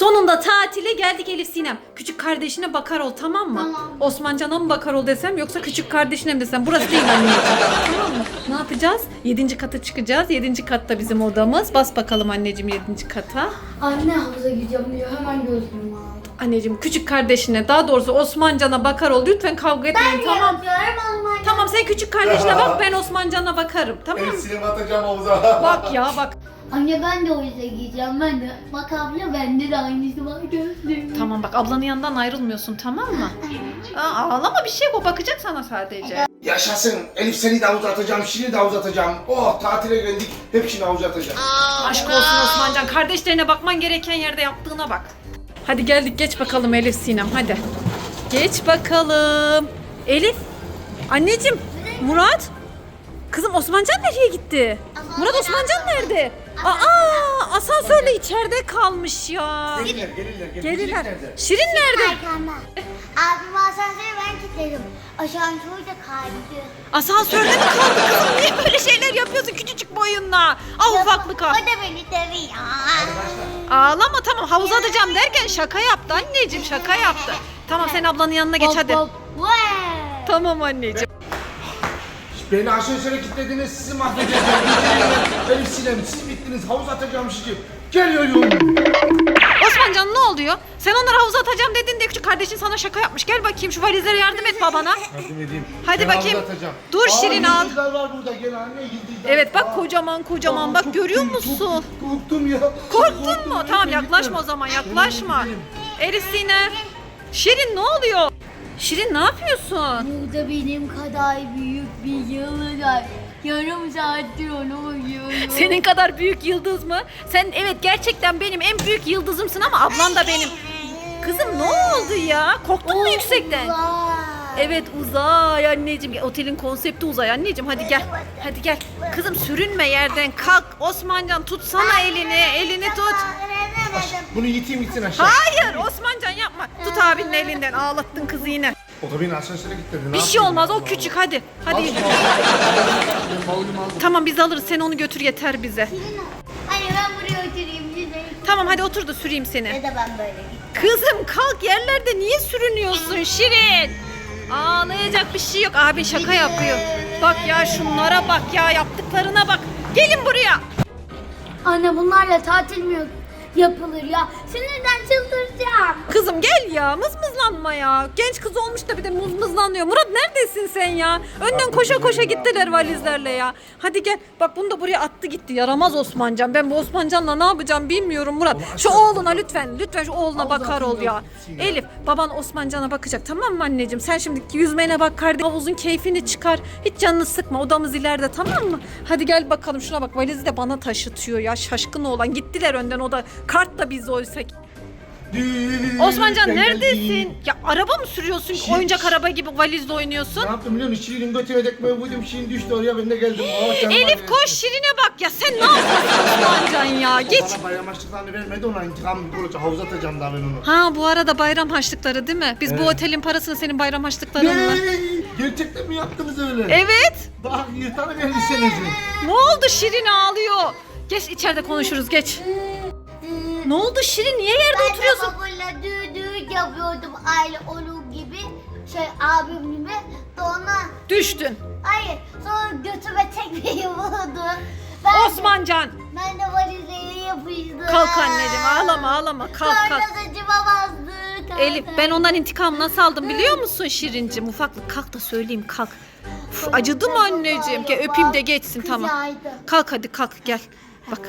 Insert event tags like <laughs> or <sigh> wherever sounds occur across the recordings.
Sonunda tatile geldik Elif Sinem. Küçük kardeşine bakar ol tamam mı? Tamam. Osmancan'a mı bakar ol desem yoksa küçük kardeşine mi desem? Burası değil anneciğim. tamam mı? Ne yapacağız? Yedinci kata çıkacağız. Yedinci katta bizim odamız. Bas bakalım anneciğim yedinci kata. Anne havuza gideceğim diyor. Hemen gözlüğümü aldım. Anneciğim küçük kardeşine daha doğrusu Osmancan'a bakar ol. Lütfen kavga etmeyin tamam. yapıyorum Almanya. Tamam sen küçük kardeşine bak <laughs> ben Osmancan'a bakarım tamam mı? El sinema atacağım havuza. Bak ya bak. Anne ben de o yüzden gideceğim. Ben de. Bak abla bende de aynısı var gözlüğüm. Tamam bak ablanın yanından ayrılmıyorsun tamam mı? Aa, ağlama bir şey yok o bakacak sana sadece. Yaşasın. Elif seni de havuza atacağım, Şirin'i de havuza atacağım. Oh tatile geldik. Hepsini havuza atacağım. Aşk olsun Osmancan. Kardeşlerine bakman gereken yerde yaptığına bak. Hadi geldik geç bakalım Elif Sinem hadi. Geç bakalım. Elif. Anneciğim. Murat. Kızım Osmancan nereye gitti? Murat Osmancan nerede? Aa asansörle içeride kalmış ya. Gelirler, gelirler. gelirler. Gelirler. Şirin nerede? Arkanda. Abim asansörü ben kilitledim. Asansör de kaydı. Asansörde mi kaldı kızım? Niye böyle şeyler yapıyorsun küçücük boyunla? Ah ufaklık ha. O da beni dövüyor. Ağlama tamam havuza atacağım derken şaka yaptı anneciğim şaka yaptı. Tamam sen ablanın yanına geç hadi. Tamam anneciğim. Beni asansöre kilitlediniz, sizi mahvedeceğim. Elif Sinem, siz bittiniz. Havuz atacağım sizi. Geliyorum. Osmancan ne oluyor? Sen onları havuza atacağım dedin de küçük kardeşin sana şaka yapmış. Gel bakayım şu valizlere yardım et babana. Yardım edeyim. Hadi Ben bakayım. havuza atacağım. Dur Şirin, al. yıldızlar var burada. Gel anne yıldızlar. Evet bak Aa, kocaman kocaman aa, bak çok görüyor korktum, musun? Çok korktum ya. Korktun Korktum, mu? Tamam yaklaşma o zaman yaklaşma. Elif Sinem. Şirin ne oluyor? Şirin ne yapıyorsun? Burada benim kadar büyük bir yıldız var. Yarım saattir onu uyuyorum. Senin kadar büyük yıldız mı? Sen evet gerçekten benim en büyük yıldızımsın ama ablan da benim. Kızım ne oldu ya? Korktun mu yüksekten? Evet uzay anneciğim. Otelin konsepti uzay anneciğim. Hadi gel. Hadi gel. Kızım sürünme yerden. Kalk. Osmancan tutsana elini. Elini tut. Bunu yiteyim gitsin aşağı. Hayır Osmancan yapma. Tut abinin elinden. Ağlattın kızı yine. O da beni asansöre kilitledi. ne Bir şey yapayım olmaz. ben? O küçük hadi. Hadi. aldım. Tamam biz alırız. Sen onu götür yeter bize. Anne ben buraya oturayım. Güzel. Tamam hadi otur da süreyim seni. Ya da ben böyle. Kızım kalk yerlerde niye sürünüyorsun Şirin? Ağlayacak bir şey yok. Abin şaka yapıyor. Bak ya şunlara bak ya yaptıklarına bak. Gelin buraya. Anne bunlarla tatil mi yapılır ya? Sinirden çıldıracağım. Kızım gel ya mızmızlanma ya. Genç kız olmuş da bir de mızmızlanıyor. Murat neredesin sen ya? Önden koşa koşa gittiler valizlerle ya. Hadi gel. Bak bunu da buraya attı gitti. Yaramaz Osmancan. Ben bu Osmancan'la ne yapacağım bilmiyorum Murat. Şu oğluna lütfen. Lütfen şu oğluna bakar ol ya. Elif baban Osmancan'a bakacak tamam mı anneciğim? Sen şimdi yüzmene bak kardeşim. Havuzun keyfini çıkar. Hiç canını sıkma. Odamız ileride tamam mı? Hadi gel bakalım şuna bak. Valizi de bana taşıtıyor ya. Şaşkın oğlan. Gittiler önden o da. Kart da biz oysa. Osmancan neredesin? Ya araba mı sürüyorsun? Şirin- Oyuncak araba gibi valizle oynuyorsun. Ne yaptım biliyor musun? Şirin'in götüne dekmeye vurdum. Şirin düştü oraya ben de geldim. Canım Elif koş Şirin'e bak ya sen ne yapıyorsun Osmancan ya? Geç. Bana bayram açlıklarını vermedi ona intikam olacak. Havuza atacağım daha ben onu. Ha bu arada bayram harçlıkları değil mi? Biz bu Evet. otelin parasını senin bayram harçlıklarınla. Ne? Gerçekten mi yaptınız öyle? Evet. Bak yırtarım elbisenizi. Ne oldu Şirin ağlıyor? Geç içeride konuşuruz geç. Ne oldu Şirin niye yerde Ben de oturuyorsun? babayla düğün düğün yapıyordum aile onun gibi. Şey abim gibi. Sonra Düştün. hayır sonra götüme tekmeyi vurdu. Ben, Osmancan. ben de valizeye yapıştım. Kalk anneciğim ağlama ağlama kalk Sonra kalk. saçıma bastı. kalk, Elif ben ondan intikam nasıl aldım biliyor musun Şirincim? Ufaklık kalk da söyleyeyim kalk. Uf, acıdı mı anneciğim? Gel öpeyim de geçsin tamam. Kalk hadi kalk gel. Bak.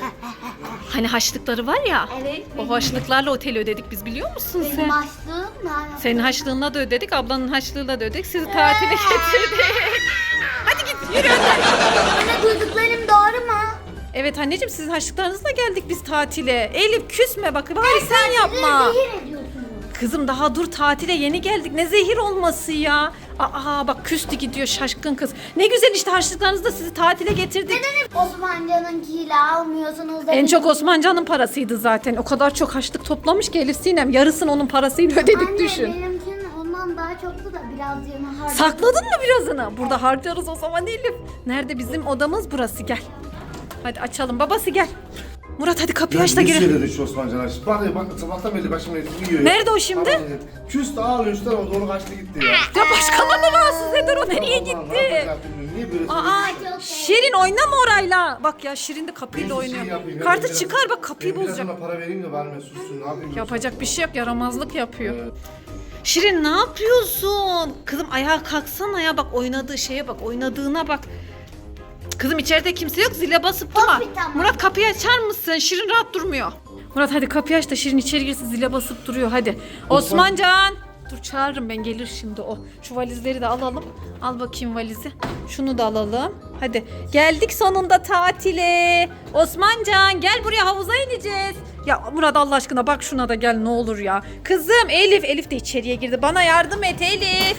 Hani haçlıkları var ya. Evet. O haçlıklarla oteli ödedik biz biliyor musun Benim sen? başlığım nerede? Senin haçlığına da ödedik, ablanın haçlığıyla da ödedik. Sizi tatile getirdik. Hadi git yürü önden. Anne duyduklarım doğru mu? Evet anneciğim sizin haçlıklarınızla geldik biz tatile. Elif küsme bak bari sen yapma. Zehir ediyorsunuz. Kızım daha dur tatile yeni geldik. Ne zehir olması ya. Aa bak küstü gidiyor şaşkın kız. Ne güzel işte harçlıklarınızla sizi tatile getirdik. Osmancan'ınkiyle almıyorsunuz da En çok Osmancan'ın parasıydı zaten. O kadar çok harçlık toplamış ki Elif Sinem. Yarısını onun parasıyla ödedik Anne düşün. benimkinin ondan daha çoktu da biraz yana harcadım. Sakladın mı birazını? Burada harcarız o zaman Elif. Nerede bizim odamız burası gel. Hadi açalım babası gel. Murat hadi kapıyı aç da Ne girelim. söyledi şu Osman Can Aşkı? Bak bak sabahtan beri başım eğitim yiyor. Nerede o şimdi? Küs ağlıyor üstten oldu onu kaçtı gitti ya. Ya başkanı mı rahatsız eder o nereye Allah, ne gitti? yapacak bilmiyorum. Niye böyle Aa? Şirin oynama orayla. Bak ya Şirin de kapıyla bir şey oynuyor. yapayım. Kartı biraz- çıkar bak kapıyı ben biraz bozacak. ona para vereyim de verme sussun. Ne yapayım? Yapacak bir şey yok yaramazlık yapıyor. Şirin ne yapıyorsun? Kızım ayağa kalksana ya bak oynadığı şeye bak oynadığına bak. Kızım içeride kimse yok zile basıp durma. Tamam. Murat kapıyı açar mısın? Şirin rahat durmuyor. Murat hadi kapıyı aç da Şirin içeri girsin zile basıp duruyor hadi. Osmancan. Dur çağırırım ben gelir şimdi o. Şu valizleri de alalım. Al bakayım valizi. Şunu da alalım. Hadi geldik sonunda tatile. Osmancan gel buraya havuza ineceğiz. Ya Murat Allah aşkına bak şuna da gel ne olur ya. Kızım Elif. Elif de içeriye girdi. Bana yardım et Elif.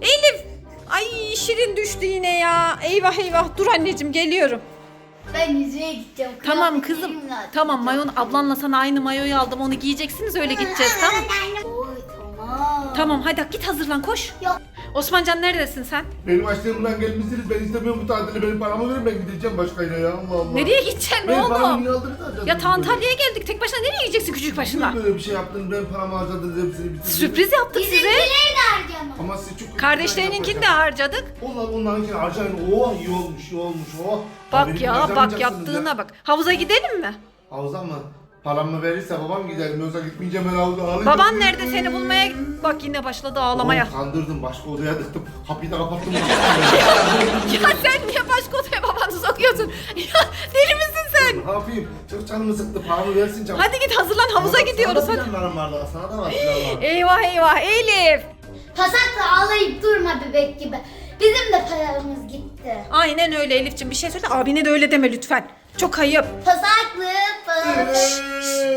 Elif. Ay Şirin düştü yine ya. Eyvah eyvah. Dur anneciğim geliyorum. Ben yüzüğe gideceğim. Tamam kızım. lazım. Tamam mayon ablanla sana aynı mayoyu aldım. Onu giyeceksiniz öyle gideceğiz tamam Oy, tamam. Tamam hadi git hazırlan koş. Yok. Osmancan neredesin sen? Benim açlığımdan gelmişsiniz. Ben istemiyorum bu tatili. Benim paramı verin ben gideceğim başka yere ya. Allah Allah. Nereye gideceksin Benim paramı oğlum? Ya ta Antalya'ya geldik. Tek başına nereye gideceksin küçük başına? Böyle bir şey yaptın? Ben paramı harcadınız hepsini bitirdiniz. Sürpriz yaptık size. Bizimkileri de harcama. Ama siz çok... Kardeşlerininkini de harcadık. Onlar onlarınkini harcayın. Oh iyi olmuş iyi olmuş oh. Bak Benim ya bak harcamayacaksınız yaptığına ya. bak. Havuza gidelim mi? Havuza mı? Paramı verirse babam giderim. Yoksa gitmeyeceğim ben havuza ağlayacağım. Baban nerede seni bulmaya? Bak yine başladı ağlamaya. Oğlum kandırdım başka odaya dıktım. Kapıyı da kapattım. <laughs> Ya sen niye başka odaya babanı sokuyorsun? Ya deli misin sen? ne yapayım? Çok canımı sıktı. Paramı versin canım. Hadi git hazırlan havuza gidiyoruz Sana hadi. da planlarım vardı. Sana da var planlar. Eyvah eyvah Elif. Pasakla ağlayıp durma bebek gibi. Bizim de paramız gitti. Aynen öyle Elif'ciğim bir şey söyle abine de öyle deme lütfen. Çok ayıp. Pasaklı pıs.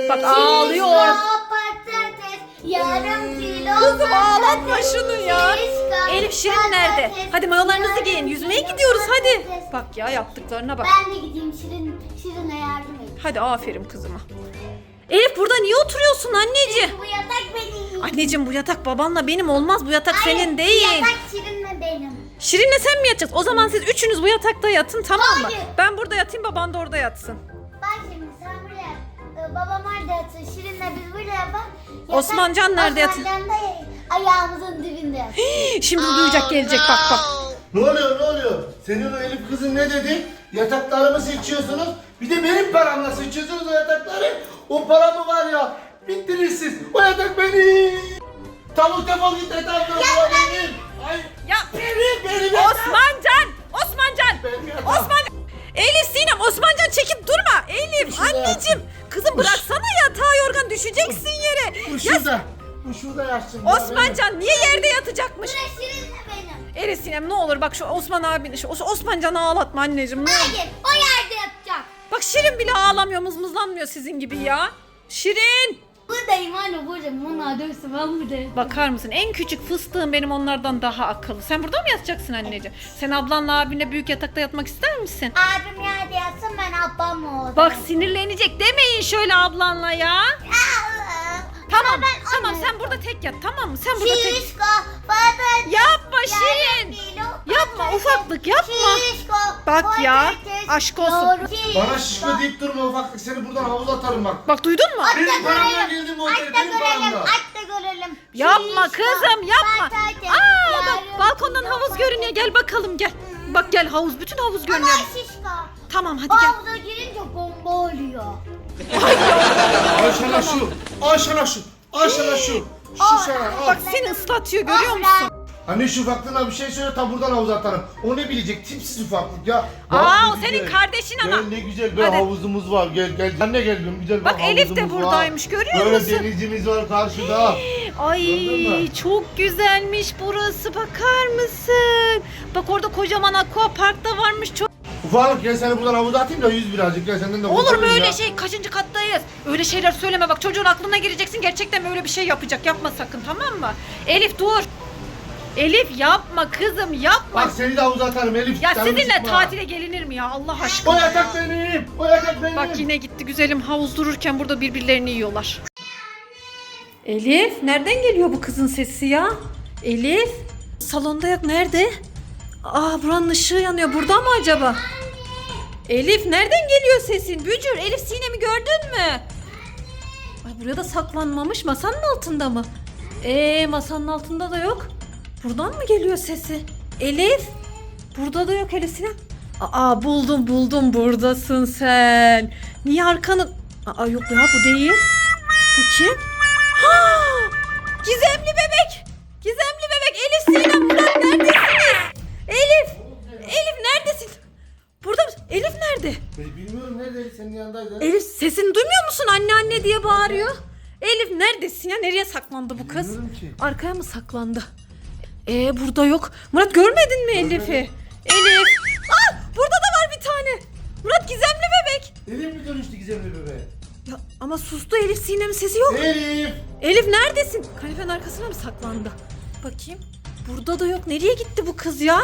Bak ağlıyor. patates, yarım kilo Kızım ağlatma patates, şunu ya. şişko, Elif Şirin nerede? patates, Hadi mayolarınızı yarım giyin. Yüzmeye kilo gidiyoruz hadi. patates. Bak ya yaptıklarına bak. Ben de gideyim Şirin, Şirin'e yardım edeyim. Hadi aferin kızıma. Elif burada niye oturuyorsun anneciğim? Bu yatak benim. Anneciğim bu yatak babanla benim olmaz. Bu yatak Hayır, senin bu değil. Yatak Şirin'le benim. Şirin'le sen mi yatacaksın? O zaman siz üçünüz bu yatakta yatın tamam mı? Hayır. Ben burada yatayım baban da orada yatsın. Bak şimdi sen buraya, e, babam orada yatsın, Şirin'le biz buraya bak. Yatak- Osmancan nerede yatıyor? Osmancan da ayağımızın dibinde yatsın. <gasps> Şimdi duyacak gelecek bak bak. Ne oluyor ne oluyor? Senin o Elif kızın ne dedi? Yataklarımı seçiyorsunuz. Bir de benim paramla seçiyorsunuz o yatakları. O paramı var ya. Bittiniz siz. O yatak benim. Tavuk defol git yataktan. O benim. Ay. Ya Benim benim yatak. Osmancan! Osmancan! Benim. Osman! Elif Sinem Osmancan çekip durma. Elif Şurada anneciğim. Kızım bıraksana yatağı yorgan düşeceksin yere. Bu Ya şurada. Bu şurada yatsın. Osmancan niye yerde yatacakmış? Burası benim. Elif Sinem ne olur bak şu Osman abini şu Os- Osmancan'ı ağlatma anneciğim. ne. Hayır, o. Bak Şirin bile ağlamıyor mızmızlanmıyor sizin gibi ya. Şirin! Buradayım anne buradayım. Onlar dövsün ben buradayım. Bakar mısın? En küçük fıstığım benim onlardan daha akıllı. Sen burada mı yatacaksın anneciğim? Sen ablanla abinle büyük yatakta yatmak ister misin? Abim yerde yatsın ben ablamla olayım. Bak sinirlenecek demeyin şöyle ablanla ya. Tamam ben tamam sen burada tek yat tamam mı? Sen burada tek... Şişko, patates. Yapma Şirin. Yapma, patates, ufaklık, yapma. Şişko, Bak ya, aşk olsun. Bana şişko deyip durma ufaklık. Seni buradan havuza atarım bak. Bak duydun mu? Aç da Benim paramla görelim. girdim o Aç otele, da benim görelim. paramla. Aç da görelim. Yapma Şişko, kızım yapma. patates, Aa bak balkondan havuz görünüyor gel bakalım gel. Bak gel havuz bütün havuz Ama görünüyor. şişko. Tamam hadi gel. havuza girince bomba oluyor. Al sana şu. Al sana şu. Al sana şu. Şu sana al. Bak seni ıslatıyor görüyor Oh, musun? Anne şu ufaklığına bir şey söyle ta buradan havuza atarım. O ne bilecek tipsiz ufaklık ya. Aa, Bak o senin kardeşin ama. Gel ne güzel bir Hadi. havuzumuz var. Gel gel. Anne gel bir güzel bir Bak Elif de havuzumuz buradaymış, var. görüyor Böyle musun? denizimiz var karşıda. <gasps> Ay mü? çok güzelmiş burası bakar mısın? Bak orada kocaman aqua park da varmış çok. Ufaklık gel seni buradan havuza atayım da yüz birazcık gel senden de Olur mu kurtulayım öyle ya. şey? Kaçıncı kattayız? Öyle şeyler söyleme bak çocuğun aklına gireceksin gerçekten böyle bir şey yapacak. Yapma sakın tamam mı? Elif dur. Elif yapma kızım yapma. Bak seni de havuza atarım Elif. ya canımı sizinle sıkma. tatile gelinir mi ya Allah aşkına? O yatak benim. O yatak benim. Bak yine gitti güzelim havuz dururken burada birbirlerini yiyorlar. Elif nereden geliyor bu kızın sesi ya? Elif salonda yok nerede? Aa buranın ışığı yanıyor burada mı acaba? Elif nereden geliyor sesin? Bücür Elif Sinem'i gördün mü? Ay buraya da saklanmamış. Masanın altında mı? Ee masanın altında da yok. Buradan mı geliyor sesi? Elif. Burada da yok Elif Sinem. Aa buldum buldum buradasın sen. Niye arkanı... Aa yok ya bu değil. Bu kim? Ha! <gasps> Gizemli bebek. Gizemli bebek. Elif Sinem bilmiyorum nerede senin yanındaydın. Elif sesini duymuyor musun? Anne anne diye bağırıyor. Elif neredesin ya? Nereye saklandı bu kız? Bilmiyorum ki. Arkaya mı saklandı? Ee burada yok. Murat görmedin mi Elif'i? Elif. Aa burada da var bir tane. Murat gizemli bebek. Elif mi dönüştü gizemli bebeğe? Ya ama sustu Elif Sinem'in sesi yok. Elif! Elif neredesin? Kanepenin arkasına mı saklandı? Bakayım. Burada da yok. Nereye gitti bu kız ya?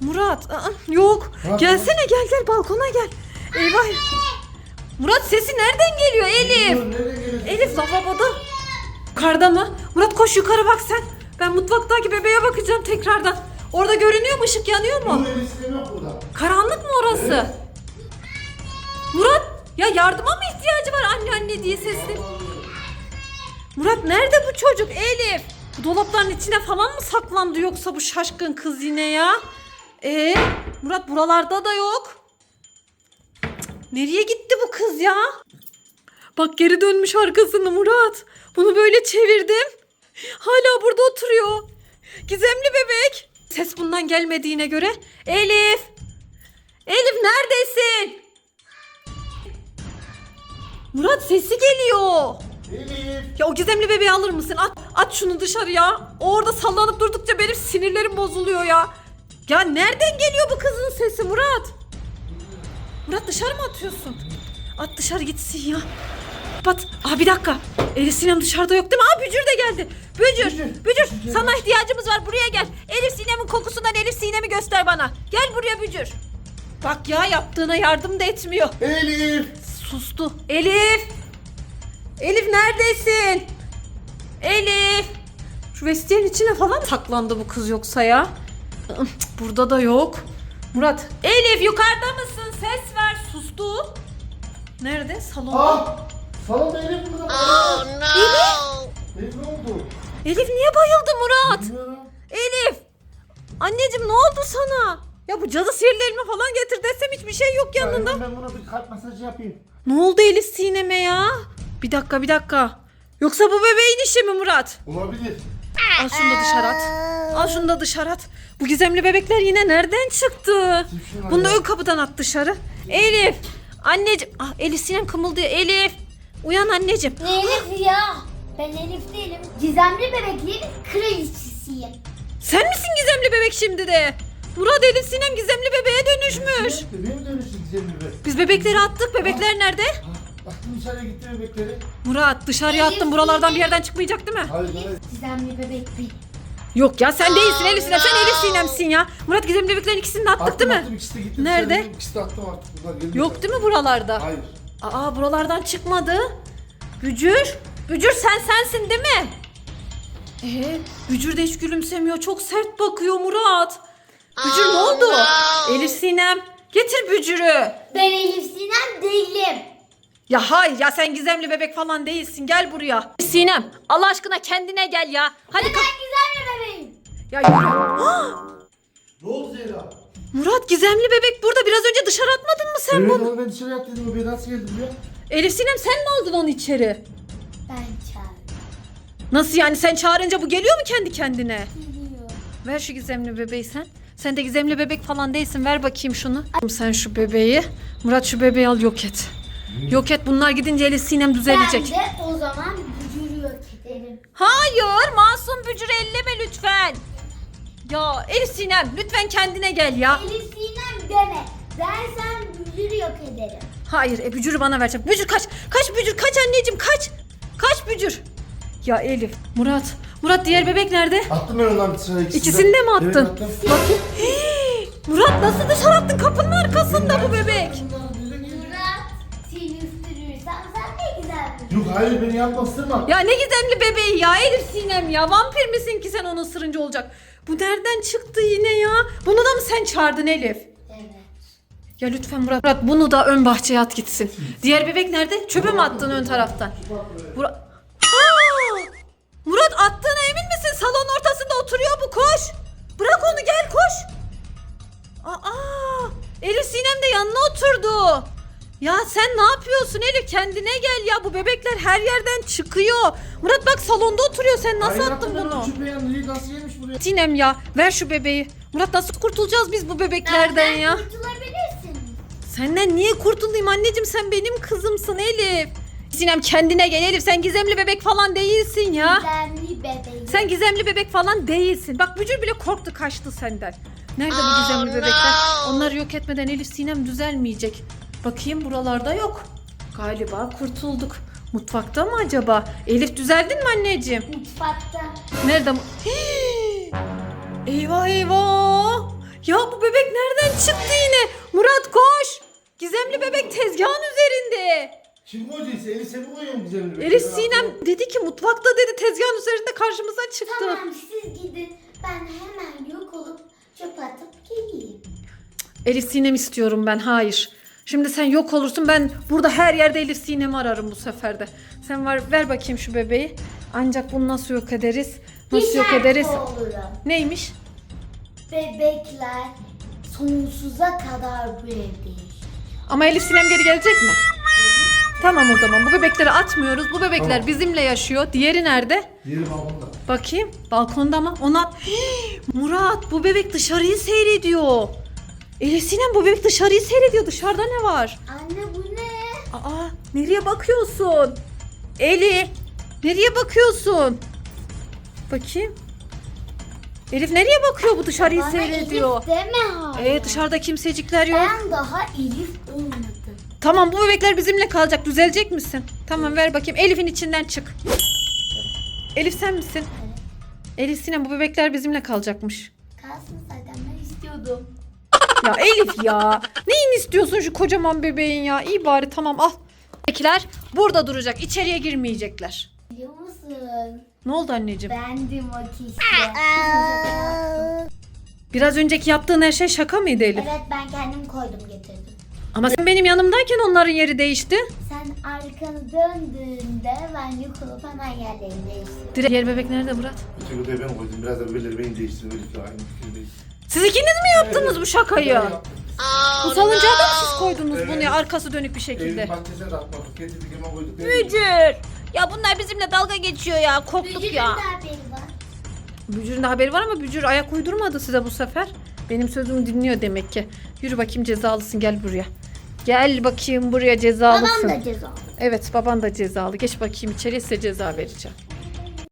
Murat. Aa, yok. Yapıyor? Gelsene gel gel balkona gel. Eyvah. Murat sesi nereden geliyor Elif? Elif lavaboda. Yukarıda mı? Murat koş yukarı bak sen. Ben mutfaktaki bebeğe bakacağım tekrardan. Orada görünüyor mu? Işık yanıyor mu? Karanlık mı orası? Evet. Murat ya yardıma mı ihtiyacı var anne anne diye sesli. Murat nerede bu çocuk Elif? Bu dolapların içine falan mı saklandı yoksa bu şaşkın kız yine ya? Ee, Murat buralarda da yok. Cık, Nereye gitti bu kız ya? Bak geri dönmüş arkasını Murat. Bunu böyle çevirdim. Hala burada oturuyor. Gizemli bebek. Ses bundan gelmediğine göre. Elif. Elif neredesin? Murat sesi geliyor. Elif! Ya o gizemli bebeği alır mısın? At, at şunu dışarıya. O orada sallanıp durdukça benim sinirlerim bozuluyor ya. Ya nereden geliyor bu kızın sesi Murat? Murat dışarı mı atıyorsun? At dışarı gitsin ya. Kapat. Aa bir dakika. Elif Sinem dışarıda yok değil mi? Aa Bücür de geldi. Bücür, Bücür, Bücür, Bücür. sana ihtiyacımız var. Buraya gel. Elif Sinem'in kokusundan Elif Sinem'i göster bana. Gel buraya Bücür. Bak ya yaptığına yardım da etmiyor. Elif! Sustu. Elif! Elif neredesin? Elif! Şu vestiyerin içine falan saklandı bu kız yoksa ya. Burada da yok. Murat. Elif yukarıda mısın? Ses ver. Sustu. Nerede? Salonda. Ah! Salonda Elif burada. Oh no! Elif ne oldu? Elif niye bayıldı Murat? Bilmiyorum. Elif! Anneciğim ne oldu sana? Ya bu cadı sihirlerimi falan getir desem hiçbir şey yok yanında. Ben, ben buna bir kalp masajı yapayım. Ne oldu Elif Sinem'e ya? Bir dakika bir dakika. Yoksa bu bebeğin işi mi Murat? Olabilir. Al şunu da dışarı at. Al şunu da dışarı at. Bu gizemli bebekler yine nereden çıktı? Bunu da ön kapıdan at dışarı. Elif. Anneciğim. Ah Elif Sinem kımıldıyor. Elif. Uyan anneciğim. Ne Elif ya? Ben Elif değilim. Gizemli bebeklerin kraliçesiyim. Sen misin gizemli bebek şimdi de? Murat Elif Sinem gizemli bebeğe dönüşmüş. Bebeğe mi dönüştü gizemli bebek? Biz bebekleri attık. Bebekler nerede? Ah, Baktım dışarıya gitti bebekleri. Murat dışarıya attım. Buralardan bir yerden çıkmayacak değil mi? Hayır hayır. Gizemli bebek bir. Yok ya sen değilsin Elif Sinem. Sen Elif Sinem'sin ya. Murat gizemli bebeklerin ikisini de attık Attım, değil mi? attım, ikisi de gitti. Nerede? İkisi de attım artık. Bunlar. Yok değil mi buralarda? Hayır. Aa buralardan çıkmadı. Bücür. Bücür sen sensin değil mi? Ee, Bücür de hiç gülümsemiyor. Çok sert bakıyor Murat. Bücür ne oldu? Elif Sinem. Getir Bücür'ü. Ben Elif Sinem değilim. Ya hayır ya sen gizemli bebek falan değilsin. Gel buraya. Sinem Allah aşkına kendine gel ya. Hadi Ben kalk. gizemli bebeğim. Ya yürü. <gasps> Ne oldu Zehra? Murat gizemli bebek burada. Biraz önce dışarı atmadın mı sen Evet bunu? onu ben dışarı at dedim. O beni nasıl geldi buraya? Elif Sinem sen mi aldın onu içeri? Ben çağırdım. Nasıl yani sen çağırınca bu geliyor mu kendi kendine? Geliyor. Ver şu gizemli bebeği sen. Sen de gizemli bebek falan değilsin. Ver bakayım şunu. Sen şu bebeği. Murat şu bebeği al yok et. Yok et bunlar gidince Elif Sinem düzelecek. Ben de o zaman bücürü yok ederim. Hayır masum bücür elleme lütfen. Ya Elif Sinem lütfen kendine gel ya. Elif Sinem deme. Ben sen bücürü yok ederim. Hayır e, bücürü bana vereceğim. Bücür kaç. Kaç bücür kaç anneciğim kaç. Kaç bücür. Ya Elif. Murat. Murat diğer bebek nerede? Attım ben ondan dışarı ikisini İkisini de mi Evet attın? attım. Bakayım. <gasps> Hii, Murat nasıl dışarı attın? Kapının arkasında bu bebek. Sen de güzel Yok hayır beni yapma ısırma. Ya ne gizemli bebeği ya Elif Sinem ya. Vampir misin ki sen onu ısırınca olacak? Bu nereden çıktı yine ya? Bunu da mı sen çağırdın Elif? Evet. Ya lütfen Murat. Murat bunu da ön bahçeye at gitsin. Diğer bebek nerede? Çöpe mi attın ön taraftan? Murat. Aa! Murat attığına emin misin? Salon ortasında oturuyor bu koş. Bırak onu gel koş. Aa! Elif Sinem de yanına oturdu. Ya sen ne yapıyorsun Elif? Kendine gel ya. Bu bebekler her yerden çıkıyor. Murat bak salonda oturuyor. Sen nasıl attın bunu? Nasıl yemiş buraya? Sinem ya ver şu bebeği. Murat nasıl kurtulacağız biz bu bebeklerden ya? Kurtulabilirsin. Senden niye kurtulayım anneciğim sen benim kızımsın Elif. Sinem kendine gel Elif sen gizemli bebek falan değilsin ya. Gizemli bebeğim. Sen gizemli bebek falan değilsin. Bak Bücür bile korktu kaçtı senden. Nerede bu gizemli bebekler? Onları yok etmeden Elif Sinem düzelmeyecek. Bakayım buralarda yok. Galiba kurtulduk. Mutfakta mı acaba? Elif düzeldin mi anneciğim? Mutfakta. Nerede? Hii! <gasps> eyvah eyvah. Ya bu bebek nereden çıktı yine? Murat koş. Gizemli bebek tezgahın üzerinde. Kim koyduysa Elif sen mi koyuyorsun güzel bir Elif Sinem dedi ki mutfakta dedi tezgahın üzerinde karşımıza çıktı. Tamam siz gidin. Ben hemen yok olup çöp atıp geleyim. Elif Sinem istiyorum ben. Hayır. Şimdi sen yok olursun. Ben burada her yerde Elif Sinem'i ararım bu sefer de. Sen var ver bakayım şu bebeği. Ancak bunu nasıl yok ederiz? Nasıl yok Bir ederiz? olurum. Neymiş? Bebekler sonsuza kadar bu evde. Ama Elif Sinem geri gelecek mi? Tamam o zaman. Bu bebekleri atmıyoruz. Bu bebekler Tamam. bizimle yaşıyor. Diğeri nerede? Diğeri balkonda. Bakayım. Balkonda mı? Ona... Hii! <gasps> Murat bu bebek dışarıyı seyrediyor. Elif Sinem bu bebek dışarıyı seyrediyor. Dışarıda ne var? Anne bu ne? Aa, nereye bakıyorsun? Eli, nereye bakıyorsun? Bakayım. Elif nereye bakıyor bu dışarıyı Bana seyrediyor? Elif deme hala. Ee, dışarıda kimsecikler yok. Ben daha Elif olmadım. Tamam bu bebekler bizimle kalacak. Düzelecek misin? Tamam ver bakayım. Elif'in içinden çık. Elif sen misin? Elif Sinem bu bebekler bizimle kalacakmış. Kalsın zaten ben istiyordum. Ya Elif ya. Neyini istiyorsun şu kocaman bebeğin ya? İyi bari tamam al. Bebekler burada duracak. İçeriye girmeyecekler. Biliyor musun? Ne oldu anneciğim? Bendim o kişi. Biraz önceki yaptığın her şey şaka mıydı Elif? evet ben kendim koydum getirdim. Ama sen benim yanımdayken onların yeri değişti. Sen arkanı döndüğünde ben yok olup hemen yerlerini değiştirdim. Direkt yer bebek nerede Murat? Öteki odaya ben koydum. Biraz da bebeleri ben değiştirdim. Elif'le aynı fikirdeyiz. Siz ikiniz mi yaptınız bu şakayı? Bu salıncağı da mı siz koydunuz bunu ya arkası dönük bir şekilde? Evin bahçesine de atmadık. Getirdik hemen koyduk. Bücür. Ya bunlar bizimle dalga geçiyor ya. Korktuk Bücürün ya. de haberi var. Bücür'ün de haberi var ama Bücür ayak uydurmadı size bu sefer. Benim sözümü dinliyor demek ki. Yürü bakayım cezalısın gel buraya. Gel bakayım buraya cezalısın. Babam da ceza. Evet baban da cezalı. Geç bakayım içeriye size ceza vereceğim.